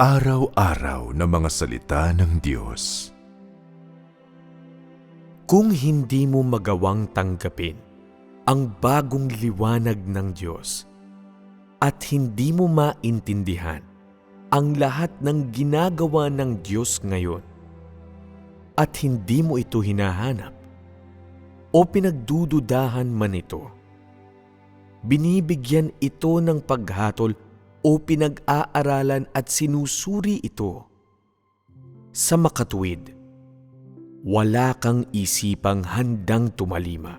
Pang-araw-araw na mga salita ng Diyos. Kung hindi mo magawang tanggapin ang bagong liwanag ng Diyos at hindi mo maintindihan ang lahat ng ginagawa ng Diyos ngayon at hindi mo ito hinahanap o pinagdududahan man ito, binibigyan ito ng paghatol o pinag-aaralan at sinusuri ito. Sa makatuwid, wala kang isipang handang tumalima.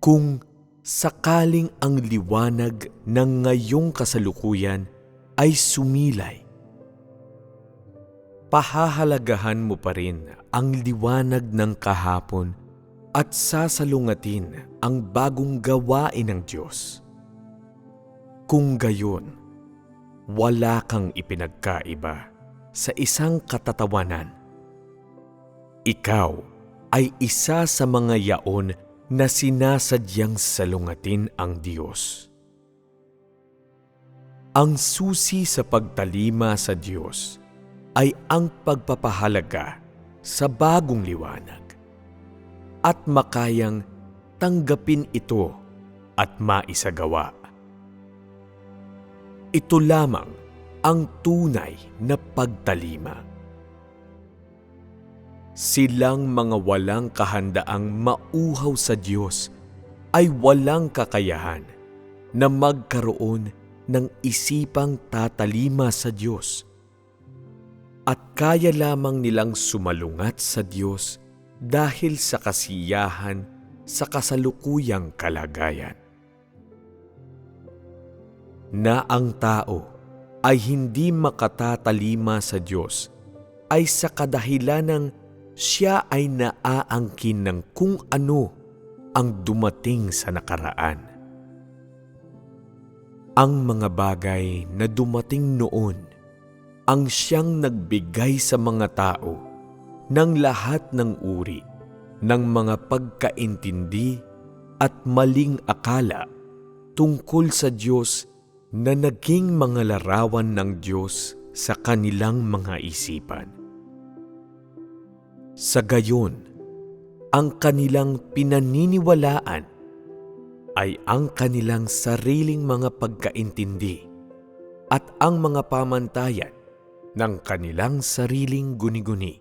Kung sakaling ang liwanag ng ngayong kasalukuyan ay sumilay, pahahalagahan mo pa rin ang liwanag ng kahapon at sasalungatin ang bagong gawain ng Diyos. Kung gayon, wala kang ipinagkaiba sa isang katatawanan. Ikaw ay isa sa mga yaon na sinasadyang salungatin ang Diyos. Ang susi sa pagtalima sa Diyos ay ang pagpapahalaga sa bagong liwanag at makayang tanggapin ito at maisagawa. Ito lamang ang tunay na pagtalima. Silang mga walang kahandaang mauhaw sa Diyos ay walang kakayahan na magkaroon ng isipang tatalima sa Diyos. At kaya lamang nilang sumalungat sa Diyos dahil sa kasiyahan sa kasalukuyang kalagayan na ang tao ay hindi makatatalima sa Diyos ay sa kadahilan ng siya ay naaangkin ng kung ano ang dumating sa nakaraan. Ang mga bagay na dumating noon ang siyang nagbigay sa mga tao ng lahat ng uri ng mga pagkaintindi at maling akala tungkol sa Diyos na naging mga larawan ng Diyos sa kanilang mga isipan. Sa gayon, ang kanilang pinaniniwalaan ay ang kanilang sariling mga pagkaintindi at ang mga pamantayan ng kanilang sariling guni-guni.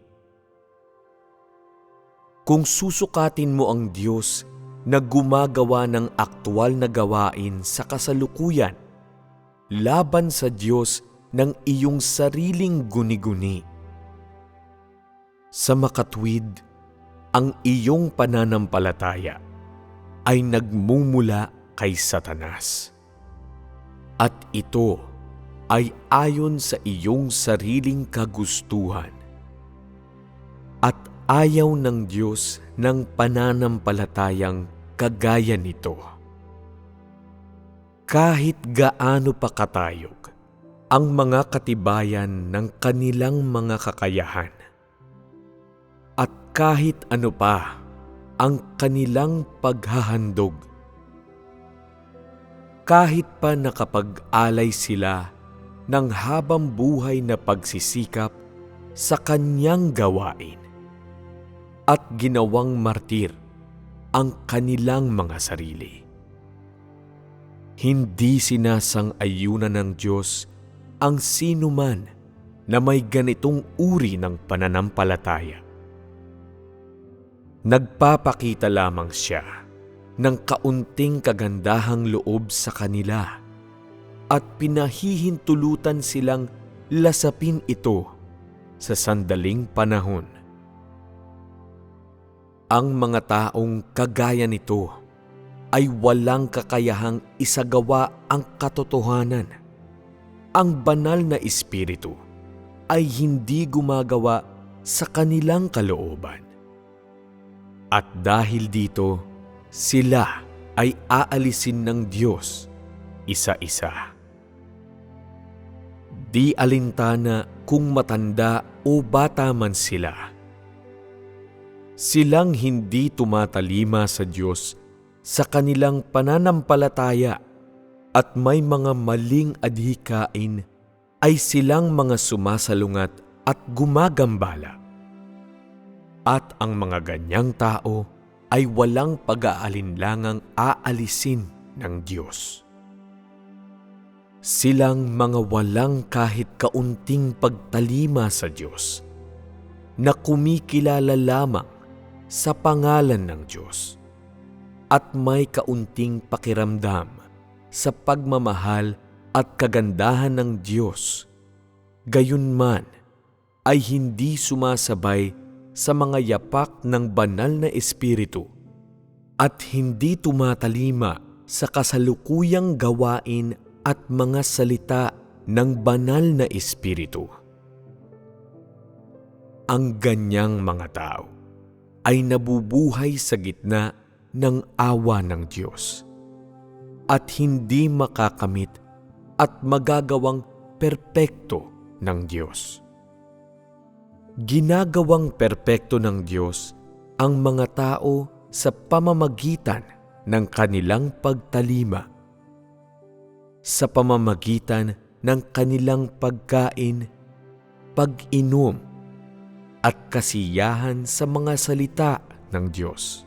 Kung susukatin mo ang Diyos na gumagawa ng aktwal na gawain sa kasalukuyan laban sa Diyos ng iyong sariling guni-guni. Sa makatwid, ang iyong pananampalataya ay nagmumula kay Satanas. At ito ay ayon sa iyong sariling kagustuhan. At ayaw ng Diyos ng pananampalatayang kagaya nito kahit gaano pa katayog ang mga katibayan ng kanilang mga kakayahan. At kahit ano pa ang kanilang paghahandog. Kahit pa nakapag-alay sila ng habang buhay na pagsisikap sa kanyang gawain at ginawang martir ang kanilang mga sarili hindi sinasang-ayunan ng Diyos ang sinuman na may ganitong uri ng pananampalataya. Nagpapakita lamang siya ng kaunting kagandahang loob sa kanila at pinahihintulutan silang lasapin ito sa sandaling panahon. Ang mga taong kagaya nito ay walang kakayahang isagawa ang katotohanan. Ang banal na espiritu ay hindi gumagawa sa kanilang kalooban. At dahil dito, sila ay aalisin ng Diyos isa-isa. Di alintana kung matanda o bata man sila. Silang hindi tumatalima sa Diyos sa kanilang pananampalataya at may mga maling adhikain ay silang mga sumasalungat at gumagambala. At ang mga ganyang tao ay walang pag-aalinlangang aalisin ng Diyos. Silang mga walang kahit kaunting pagtalima sa Diyos na kumikilala lamang sa pangalan ng Diyos at may kaunting pakiramdam sa pagmamahal at kagandahan ng Diyos, gayunman ay hindi sumasabay sa mga yapak ng banal na espiritu at hindi tumatalima sa kasalukuyang gawain at mga salita ng banal na espiritu. Ang ganyang mga tao ay nabubuhay sa gitna ng awa ng Diyos. At hindi makakamit at magagawang perpekto ng Diyos. Ginagawang perpekto ng Diyos ang mga tao sa pamamagitan ng kanilang pagtalima, sa pamamagitan ng kanilang pagkain, pag-inom, at kasiyahan sa mga salita ng Diyos,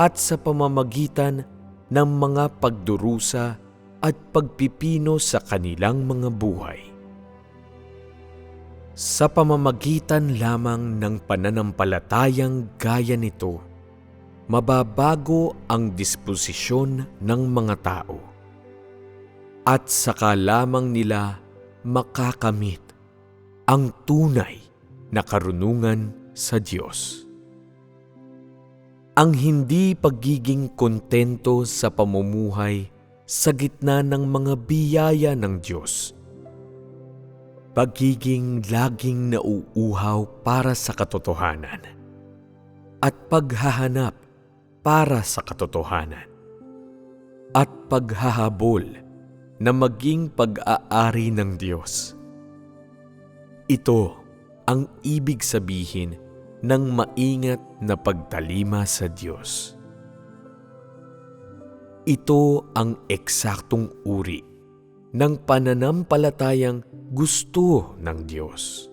at sa pamamagitan ng mga pagdurusa at pagpipino sa kanilang mga buhay. Sa pamamagitan lamang ng pananampalatayang gaya nito, mababago ang disposisyon ng mga tao at saka lamang nila makakamit ang tunay na karunungan sa Diyos. Ang hindi pagiging kontento sa pamumuhay sa gitna ng mga biyaya ng Diyos. Pagiging laging nauuhaw para sa katotohanan at paghahanap para sa katotohanan at paghahabol na maging pag-aari ng Diyos. Ito ang ibig sabihin ng maingat na pagtalima sa Diyos. Ito ang eksaktong uri ng pananampalatayang gusto ng Diyos.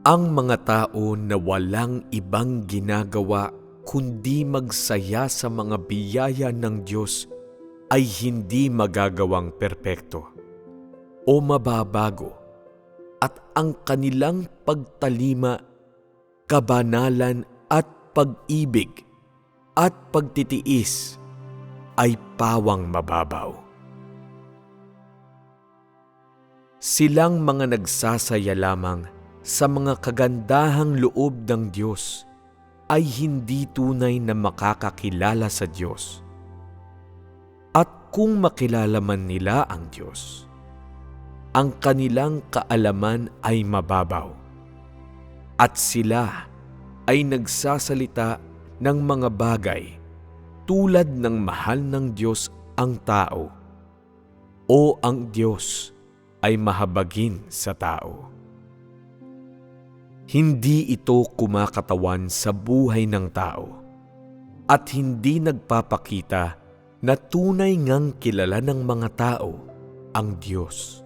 Ang mga tao na walang ibang ginagawa kundi magsaya sa mga biyaya ng Diyos ay hindi magagawang perpekto o mababago at ang kanilang pagtalima, kabanalan at pag-ibig at pagtitiis ay pawang mababaw. Silang mga nagsasaya lamang sa mga kagandahang loob ng Diyos ay hindi tunay na makakakilala sa Diyos. At kung makilala man nila ang Diyos, ang kanilang kaalaman ay mababaw. At sila ay nagsasalita ng mga bagay tulad ng mahal ng Diyos ang tao o ang Diyos ay mahabagin sa tao. Hindi ito kumakatawan sa buhay ng tao at hindi nagpapakita na tunay ngang kilala ng mga tao ang Diyos.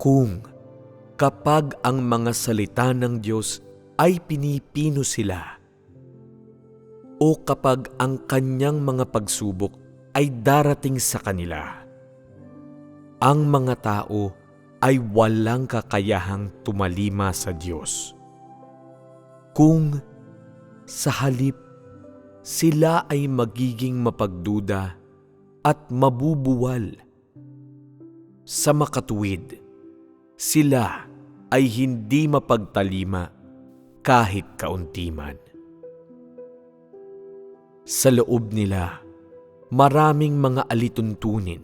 Kung kapag ang mga salita ng Diyos ay pinipino sila o kapag ang kanyang mga pagsubok ay darating sa kanila, ang mga tao ay walang kakayahang tumalima sa Diyos. Kung sa halip sila ay magiging mapagduda at mabubuwal. Sa makatuwid, sila ay hindi mapagtalima kahit kauntiman. Sa loob nila, maraming mga alituntunin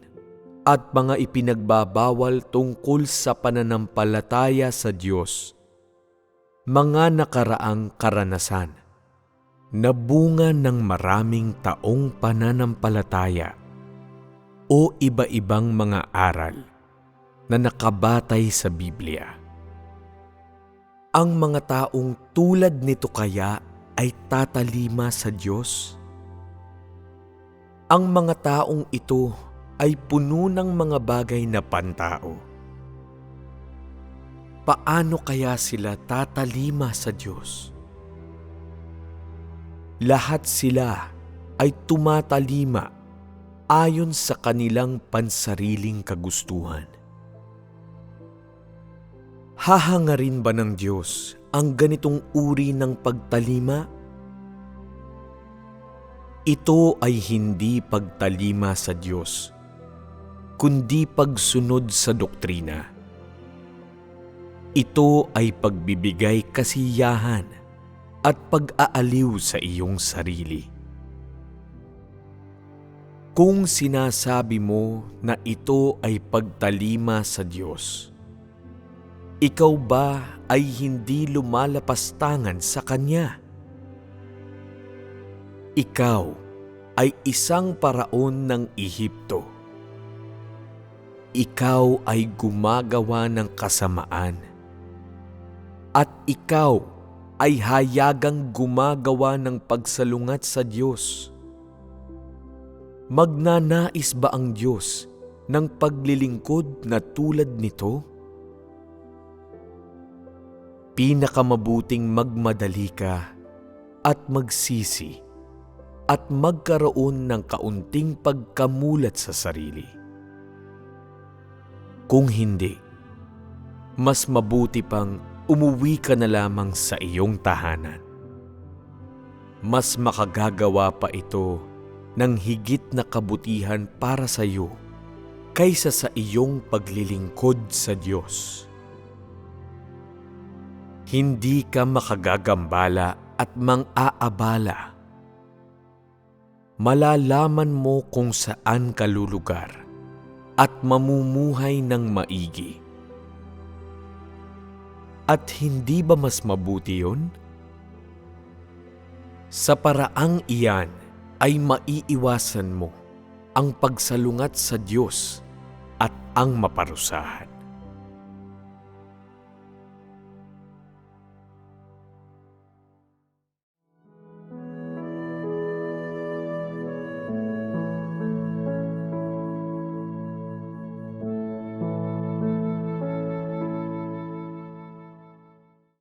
at mga ipinagbabawal tungkol sa pananampalataya sa Diyos, mga nakaraang karanasan na bunga ng maraming taong pananampalataya o iba-ibang mga aral na nakabatay sa Biblia. Ang mga taong tulad nito kaya ay tatalima sa Diyos? Ang mga taong ito ay puno ng mga bagay na pantao. Paano kaya sila tatalima sa Diyos? Lahat sila ay tumatalima ayon sa kanilang pansariling kagustuhan. Hahangarin ba ng Diyos ang ganitong uri ng pagtalima? Ito ay hindi pagtalima sa Diyos, kundi pagsunod sa doktrina. Ito ay pagbibigay kasiyahan at pag-aaliw sa iyong sarili. Kung sinasabi mo na ito ay pagtalima sa Diyos, ikaw ba ay hindi lumalapastangan sa Kanya? Ikaw ay isang paraon ng Ehipto. Ikaw ay gumagawa ng kasamaan. At ikaw ay hayagang gumagawa ng pagsalungat sa Diyos. Magnanais ba ang Diyos ng paglilingkod na tulad nito? Pinakamabuting magmadali ka at magsisi at magkaroon ng kaunting pagkamulat sa sarili. Kung hindi, mas mabuti pang umuwi ka na lamang sa iyong tahanan. Mas makagagawa pa ito ng higit na kabutihan para sa iyo kaysa sa iyong paglilingkod sa Diyos. Hindi ka makagagambala at mang-aabala malalaman mo kung saan ka lulugar at mamumuhay ng maigi. At hindi ba mas mabuti yun? Sa paraang iyan ay maiiwasan mo ang pagsalungat sa Diyos at ang maparusahan.